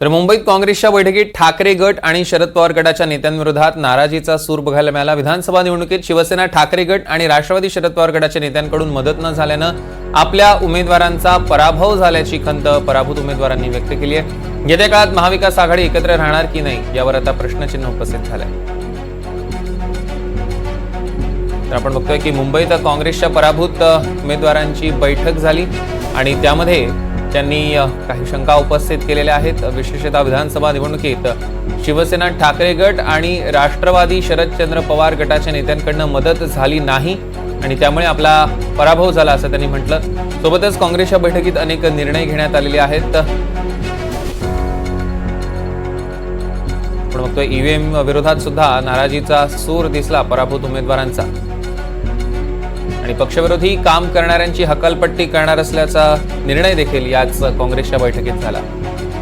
तर मुंबईत काँग्रेसच्या बैठकीत ठाकरे गट आणि शरद पवार गटाच्या नेत्यांविरोधात नाराजीचा सूर बघायला मिळाला. विधानसभा निवडणुकीत शिवसेना ठाकरे गट आणि राष्ट्रवादी शरद पवार गटाच्या नेत्यांकडून मदत न झाल्यानं आपल्या उमेदवारांचा पराभव झाल्याची खंत पराभूत उमेदवारांनी व्यक्त केली आहे. येत्या काळात महाविकास आघाडी एकत्र राहणार की नाही यावर आता प्रश्नचिन्ह उपस्थित झालंय. तर आपण बघतोय की मुंबईत काँग्रेसच्या पराभूत उमेदवारांची बैठक झाली आणि त्यामध्ये त्यांनी काही शंका उपस्थित केलेल्या आहेत. विशेषतः विधानसभा निवडणुकीत शिवसेना ठाकरे गट आणि राष्ट्रवादी शरदचंद्र पवार गटाच्या नेत्यांकडनं मदत झाली नाही आणि त्यामुळे आपला पराभव झाला असं त्यांनी म्हटलं. सोबतच काँग्रेसच्या बैठकीत अनेक निर्णय घेण्यात आलेले आहेत. आपण बघतोय ईव्हीएम विरोधात सुद्धा नाराजीचा सूर दिसला पराभूत उमेदवारांचा. आणि पक्षविरोधी काम करणाऱ्यांची हकालपट्टी करणार असल्याचा निर्णय देखील याच काँग्रेसच्या बैठकीत झाला.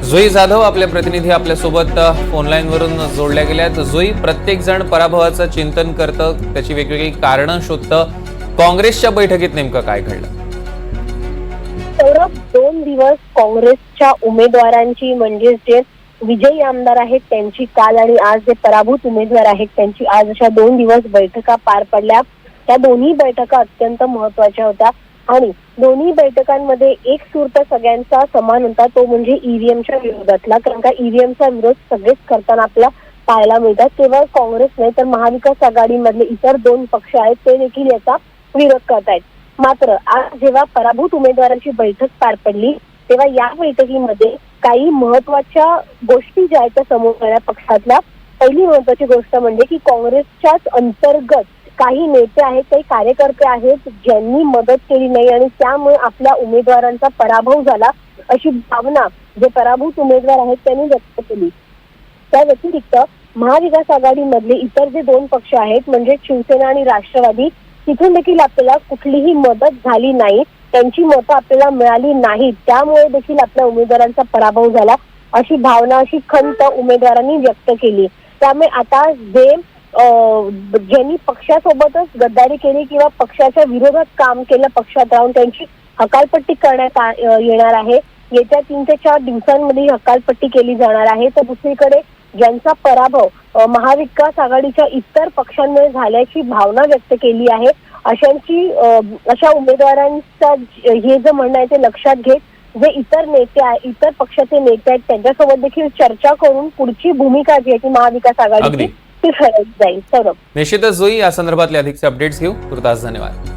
जुई जाधव आपले प्रतिनिधी आपल्यासोबत ऑनलाईनवरून जोडल्या गेल्या जुई प्रत्येक जण पराभवाचं चिंतन करतं त्याची वेगवेगळी कारणं शोधतं. काँग्रेसच्या बैठकीत नेमकं काय घडलं? सौरभ दोन दिवस काँग्रेसच्या उमेदवारांची म्हणजेच जे विजयी आमदार आहेत त्यांची काल आणि आज जे पराभूत उमेदवार आहेत त्यांची आज अशा दोन दिवस बैठका पार पडल्या. त्या दोन्ही बैठका अत्यंत महत्त्वाच्या होत्या. आणि दोन्ही बैठकांमध्ये एक सूर सगळ्यांचा समान होता तो म्हणजे ईव्हीएमच्या विरोधातला. कारण का ईव्हीएमचा विरोध सगळेच करताना आपला पाहायला मिळतात. केवळ काँग्रेस नाही तर महाविकास आघाडीमधले इतर दोन पक्ष आहेत ते देखील याचा विरोध करतायत. मात्र आज जेव्हा पराभूत उमेदवारांची बैठक पार पडली तेव्हा या बैठकीमध्ये काही महत्त्वाच्या गोष्टी ज्या आहेत त्या समोर पक्षातल्या पहिली महत्वाची गोष्ट म्हणजे की काँग्रेसच्याच अंतर्गत काही नेते आहेत काही कार्यकर्ते आहेत ज्यांनी मदत केली नाही आणि त्यामुळे आपल्या उमेदवारांचा पराभव झाला अशी भावना जे पराभूत उमेदवार आहेत त्यांनी व्यक्त केली. त्या व्यतिरिक्त महाविकास आघाडीमधले इतर जे दोन पक्ष आहेत म्हणजे शिवसेना आणि राष्ट्रवादी तिथून देखील आपल्याला कुठलीही मदत झाली नाही त्यांची मतं आपल्याला मिळाली नाही त्यामुळे देखील आपल्या उमेदवारांचा पराभव झाला अशी भावना अशी खंत उमेदवारांनी व्यक्त केली. त्यामुळे आता जे ज्यांनी पक्षासोबतच गद्दारी केली किंवा पक्षाच्या विरोधात काम केलं पक्षात राहून त्यांची हकालपट्टी करण्यात येणार आहे. येत्या तीन ते चार दिवसांमध्ये हकालपट्टी केली जाणार आहे. तर दुसरीकडे ज्यांचा पराभव महाविकास आघाडीच्या इतर पक्षांमुळे झाल्याची भावना व्यक्त केली आहे अशांची अशा उमेदवारांचा हे जे म्हणणं आहे ते लक्षात घेत जे इतर नेते आहेत इतर पक्षाचे नेते आहेत त्यांच्यासोबत देखील चर्चा करून पुढची भूमिका जी आहे ती महाविकास आघाडीची ती जाईल निश्चितच जोई या संदर्भातले अधिकचे अपडेट्स घेऊ. तुर्तास धन्यवाद.